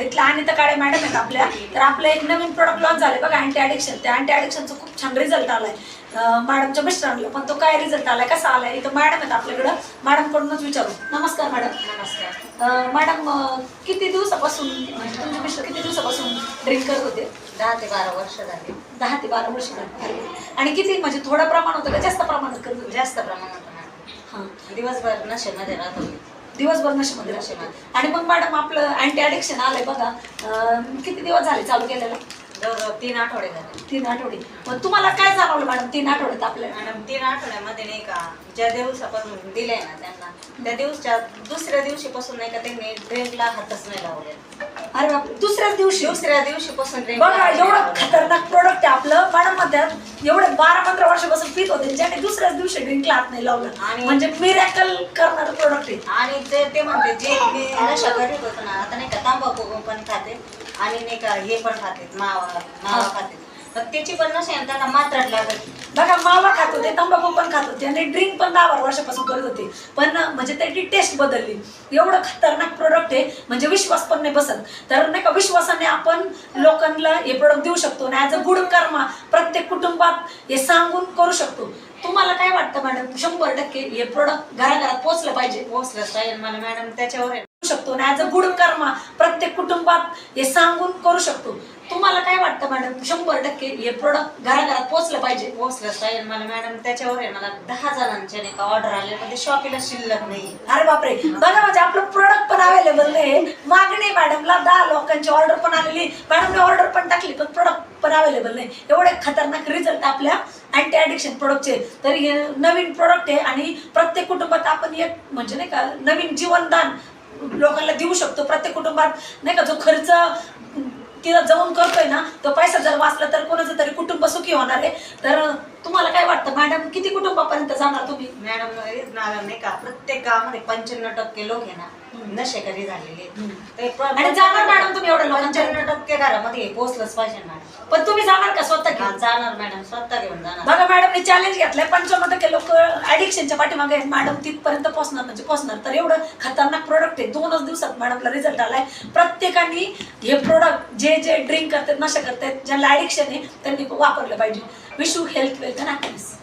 इथल्या अनिता काळे मॅडम आहेत आपल्या. तर आपलं एक नवीन प्रोडक्ट लॉन्च झाले बघा अँटी ॲडिक्शन त्या अँटी ॲडिक्शनचा खूप छान रिझल्ट आलाय. मॅडमच्या मिस्टरांना. पण तो काय रिझल्ट आलाय कसा आलाय? इथं मॅडम आहेत आपल्याकडं. मॅडमकडूनच विचारू. नमस्कार मॅडम. नमस्कार. मॅडम किती दिवसापासून म्हणजे तुमचे मिस्टर किती दिवसापासून ड्रिंक करत होते? दहा ते बारा वर्ष झाली. दहा ते बारा वर्ष झाली. आणि किती म्हणजे थोडं प्रमाण होतं का? जास्त प्रमाणात करत होते? जास्त प्रमाणात. हां. दिवसभर नशेमध्ये राहत होती. दिवसभर नशेमध्ये राहते. नशेमध्ये. आणि मग मॅडम आपलं अँटी ॲडिक्शन आलंय बघा अं, किती दिवस झाले चालू केलेलं जवळजवळ तीन आठवडे झाले तीन आठवडे मग तुम्हाला काय जाणवलं मॅडम तीन आठवड्यात आपल्याला मॅडम तीन आठवड्यामध्ये नाही का ज्या दिवसापासून दिले ना त्यांना त्या दिवसच्या दुसऱ्या दिवशीपासून नाही का त्यांनी ड्रिंकला हातच नाही लावले अरे बापरे दुसऱ्याच दिवशी दुसऱ्या दिवशीपासून drink बघा ला हात नाही एवढं. खतरनाक आपलं मॅडम म्हणतात एवढे बारा पंधरा वर्षापासून पित होते ज्याने दुसऱ्याच दिवशी ड्रिंकला हात नाही लावलं. आणि- म्हणजे मिरॅकल करणारं प्रोडक्ट आहे. आणि ते ते म्हणते जे मी नशा करीत होतो ना आता नाही का तांबाखू पण खाते आणि नाही का हे पण खाते मावा मावा खाते. त्याची पण आहे, त्यांना मात्रात लागत. बघा मावा खात होते तंबाखू पण खात होते आणि ड्रिंक पण दहा बारा वर्षापासून करत होते. पण म्हणजे त्याची टेस्ट बदलली. एवढं खतरनाक प्रोडक्ट आहे म्हणजे विश्वास पण नाही बसत. तर नाही का विश्वासाने आपण लोकांना हे प्रोडक्ट देऊ शकतो आणि ॲज अ गुड कर्मा प्रत्येक कुटुंबात हे सांगून करू शकतो. तुम्हाला काय वाटतं मॅडम शंभर टक्के हे प्रोडक्ट घराघरात पोहोचलं पाहिजे. पोहोचलंच पाहिजे मला मॅडम त्याच्यावर आहे. करू शकतो आणि ॲज अ गुड कर्मा प्रत्येक कुटुंबात हे सांगून करू शकतो. तुम्हाला वाटतं मॅडम शंभर टक्के हे प्रोडक्ट घराघरात पोहोचलं पाहिजे. पोहोचलंच पाहिजे मला मॅडम त्याच्यावर आहे मला दहा जणांचे नाही का ऑर्डर आले पण ते शॉपीला शिल्लक नाही. अरे बापरे! बघा म्हणजे आपलं प्रोडक्ट पण अवेलेबल नाही. मागणी मॅडमला दहा लोकांची ऑर्डर पण आलेली. मॅडमने ऑर्डर पण टाकली पण प्रोडक्ट पण अवेलेबल नाही. एवढे खतरनाक रिझल्ट आपल्या अँटी ॲडिक्शन प्रोडक्टचे तर हे नवीन प्रोडक्ट आहे आणि प्रत्येक कुटुंबात आपण एक म्हणजे नाही का नवीन जीवनदान लोकांना देऊ शकतो. प्रत्येक कुटुंबात नाही का जो खर्च तिथं जाऊन करतोय ना तो पैसा जर वाचला तर कोणाचं तरी कुटुंब सुखी होणार आहे. तर तुम्हाला काय वाटतं? मॅडम किती कुटुंबापर्यंत जाणार तुम्ही? मॅडम नाही का? प्रत्येक गावामध्ये पंच्याण्णव टक्के लोक आहे ना नशेकरी झालेले आहेत. ते प्र- आणि जाणार मॅडम तुम्ही एवढ्या लोकांच्या? पंच्याण्णव टक्के घरामध्ये हे पोहोचलंच पाहिजे मॅडम. पण तुम्ही जाणार का स्वतः हा, घेऊन जाणार मॅडम. स्वतः घेऊन जाणार. बघा मॅडमने चॅलेंज घेतलंय. पंच्याण्णव टक्के लोक ऍडिक्शनच्या पाठीमागे आहेत. मॅडम तिथपर्यंत पोहोचणार म्हणजे पोहोचणार. तर एवढं खतरनाक प्रोडक्ट आहे. दोनच दिवसात मॅडमला रिझल्ट आलाय. प्रत्येकाने हे प्रोडक्ट जे जे ड्रिंक करतात नशा करतात ज्यांना ऍडिक्शन आहे त्यांनी वापरलं पाहिजे. Wish you health, wealth and happiness.